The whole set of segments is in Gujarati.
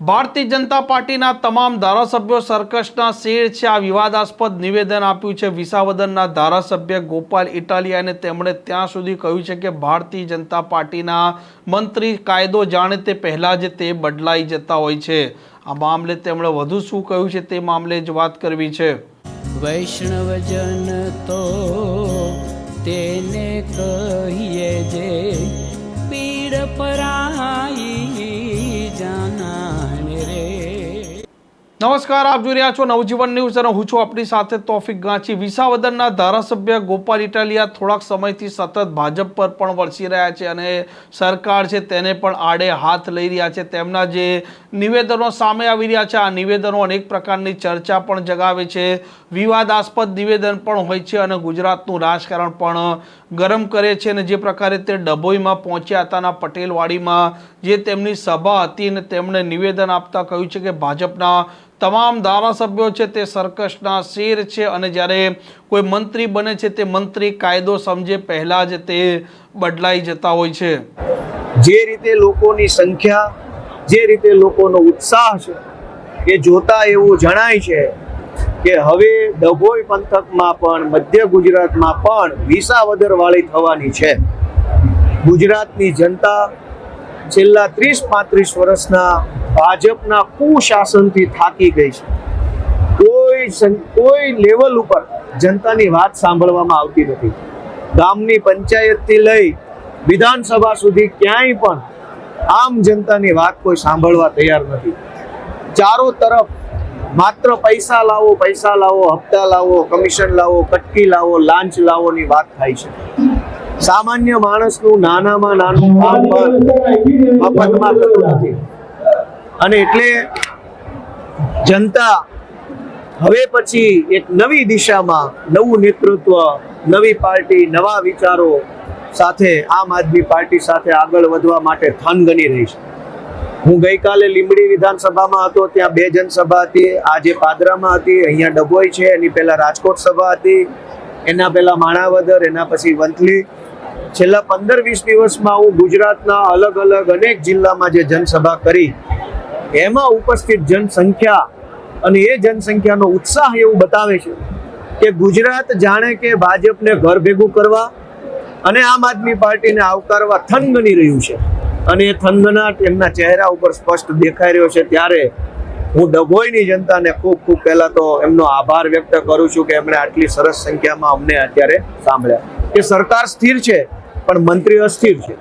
ભારતીય જનતા પાર્ટીના તમામ ધારાસભ્યો સર્કસના શેર છે. આ વિવાદાસ્પદ નિવેદન આપ્યું છે. વિસાવદનના ધારાસભ્ય ગોપાલ ઇટાલિયાને તેમણે ત્યાં સુધી કહ્યું છે કે ભારતીય જનતા પાર્ટીના મંત્રી કાયદો જાણે તે પહેલાં જ તે બદલાઈ જતા હોય છે. આ મામલે તેમણે વધુ શું કહ્યું છે તે મામલે જ વાત કરવી છે. વૈષ્ણવજન તો તેને કહીએ જે પીડ પરાઈ નમસ્કાર, આપ જોઈ રહ્યા છો નવજીવન ન્યૂઝ અને હું છું આપણી સાથે તોફિક ગાંચી. વિસાવદનના ધારાસભ્ય ગોપાલ ઇટાલિયા થોડાક સમયથી સતત ભાજપ પર પણ વરસી રહ્યા છે અને સરકાર છે તેને પણ આડે હાથ લઈ રહ્યા છે. તેમના જે નિવેદનો સામે આવી રહ્યા છે, આ નિવેદનો અનેક પ્રકારની ચર્ચા પણ જગાવે છે. વિવાદાસ્પદ નિવેદન પણ હોય છે અને ગુજરાતનું રાજકારણ પણ ગરમ કરે છે અને જે પ્રકારે તે ડભોઈમાં પહોંચ્યા હતા અને પટેલવાડીમાં જે તેમની સભા હતી અને તેમણે નિવેદન આપતા કહ્યું છે કે ભાજપના તમામ ધારાસભ્યો છે તે સર્કસના શેર છે અને જ્યારે કોઈ મંત્રી બને છે તે મંત્રી કાયદો સમજે પહેલાં જ તે બદલાઈ જતા હોય છે. જે રીતે લોકોની સંખ્યા, જે રીતે લોકોનો ઉત્સાહ છે, એ જોતા એવું જણાય છે કે હવે ડભોઈ પંથકમાં પણ મધ્ય ગુજરાતમાં પણ વિસાવદર વાળી થવાની છે. ગુજરાતની જનતા છેલ્લા ત્રીસ પાંત્રીસ વર્ષના ભાજપના કુશાસનથી થાકી ગઈ છે. કોઈ કોઈ લેવલ ઉપર જનતાની વાત સાંભળવામાં આવતી નથી. ગામની પંચાયતથી લઈ વિધાનસભા સુધી ક્યાંય પણ આમ જનતાની વાત કોઈ સાંભળવા તૈયાર નથી. ચારો તરફ માત્ર પૈસા લાવો પૈસા લાવો, હપ્તા લાવો, કમિશન લાવો, કટકી લાવો, લાંચ લાવોની વાત થાય છે. સામાન્ય માણસનું નાનામાં નાનું કામ પણ મફતમાં થતું નથી. અને એટલે જનતા હવે પછી એક નવી દિશામાં નવું નેતૃત્વ, નવી પાર્ટી, નવા વિચારો સાથે આમ આદમી પાર્ટી સાથે આગળ વધવા માટે થનગની રહી છે. હું ગઈકાલે લીંબડી વિધાનસભામાં હતો, ત્યાં બે જનસભા હતી. આજે પાદરામાં હતી, અહીંયા ડભોઈ છે, એની પહેલાં રાજકોટ સભા હતી, એના પહેલાં માણાવદર, એના પછી વંથલી. છેલ્લા પંદર વીસ દિવસમાં હું ગુજરાતના અલગ અલગ અનેક જિલ્લામાં જે જનસભા કરી, એમાં ઉપસ્થિત જનસંખ્યા અને એ જનસંખ્યાનો ઉત્સાહ એવું બતાવે છે કે ગુજરાત જાણે કે ભાજપને ઘર ભેગું કરવા અને આમ આદમી પાર્ટીને આવકારવા થનગની રહ્યું છે. અને એ થનગનાટ એમના ચહેરા ઉપર સ્પષ્ટ દેખાઈ રહ્યો છે ત્યારે હું ડભોઈની જનતાને ખૂબ ખૂબ પહેલા તો એમનો આભાર વ્યક્ત કરું છું કે એમણે આટલી સરસ સંખ્યામાં અમને અત્યારે સાંભળ્યા. કે સરકાર સ્થિર છે, પણ મંત્રી અસ્થિર છે.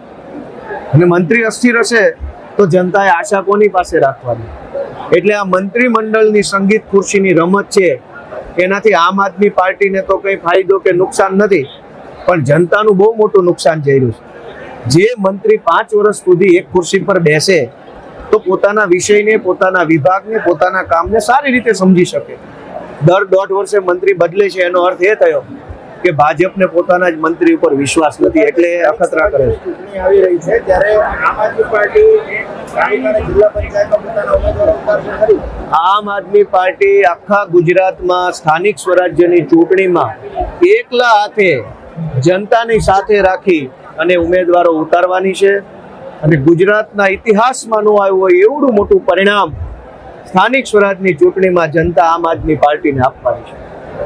અને મંત્રી અસ્થિર હશે તો જનતાએ આશા કોની પાસે રાખવાની? એટલે આ મંત્રીમંડળની સંગીત ખુરશીની રમત છે, એનાથી આમ આદમી પાર્ટીને તો કંઈ ફાયદો કે નુકસાન નથી, પણ જનતાનું બહુ મોટું નુકસાન જઈ રહ્યું છે. જે મંત્રી પાંચ વર્ષ સુધી એક ખુરશી પર બેસે તો પોતાના વિષયને પોતાના વિભાગને પોતાના કામને સારી રીતે સમજી શકે. દર દોઢ વર્ષે મંત્રી બદલે છે એનો અર્થ એ થયો કે ભાજપને પોતાના જ મંત્રી ઉપર વિશ્વાસ નથી એટલે અખતરા કરે છે. આવી રહી છે ત્યારે આમ આદમી પાર્ટી આમ આદમી પાર્ટી આખા ગુજરાતમાં સ્થાનિક સ્વરાજ્યની ચૂંટણીમાં એકલા હાથે જનતાની સાથે રાખી અને ઉમેદવારો ઉતારવાની છે. અને ગુજરાતના ઇતિહાસમાં નો આવ્યું હોય એવડું મોટું પરિણામ સ્થાનિક સ્વરાજની ચૂંટણીમાં જનતા આમ આદમી પાર્ટીને આપવાની છે.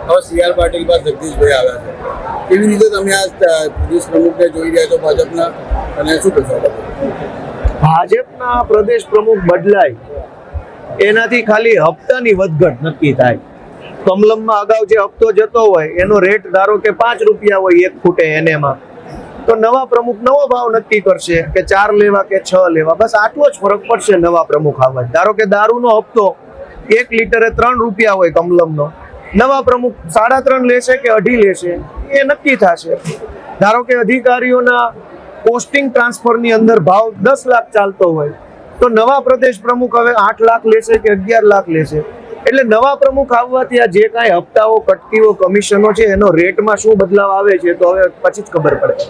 હવે સી આર પાટીલ બાદ જગદીશભાઈ આવ્યા છે. કેવી રીતે તમે આ પ્રદેશ પ્રમુખને જોઈ રહ્યા છો ભાજપના? અને શું કહેશો ભાજપના પ્રદેશ પ્રમુખ બદલાય. એનાથી ખાલી હપ્તાની વધઘટ નક્કી થાય. કમલમમાં અગાઉ જે હપ્તો જતો હોય એનો રેટ ધારો કે પાંચ રૂપિયા હોય એક ફૂટે એનેમાં. તો નવા પ્રમુખ નવો ભાવ નક્કી કરશે કે ચાર લેવા કે છ લેવા? બસ આટલો જ ફરક પડશે નવા પ્રમુખ આવવા ધારો કે દારૂનો હપ્તો એક લીટરે ત્રણ રૂપિયા હોય કમલમનો. નવા પ્રમુખ સાડા ત્રણ લેશે કે અઢી લેશે? એ નક્કી થશે. ધારો કે અધિકારીઓના પોસ્ટિંગ ટ્રાન્સફરની અંદર ભાવ દસ લાખ ચાલતો હોય, તો નવા પ્રદેશ પ્રમુખ હવે આઠ લાખ લેશે કે અગિયાર લાખ લેશે? એટલે નવા પ્રમુખ આવવાથી આ જે કાંઈ હપ્તાઓ, કટકીઓ, કમિશનો છે, એનો રેટમાં શું બદલાવ આવે છે, તો હવે પછી જ ખબર પડે.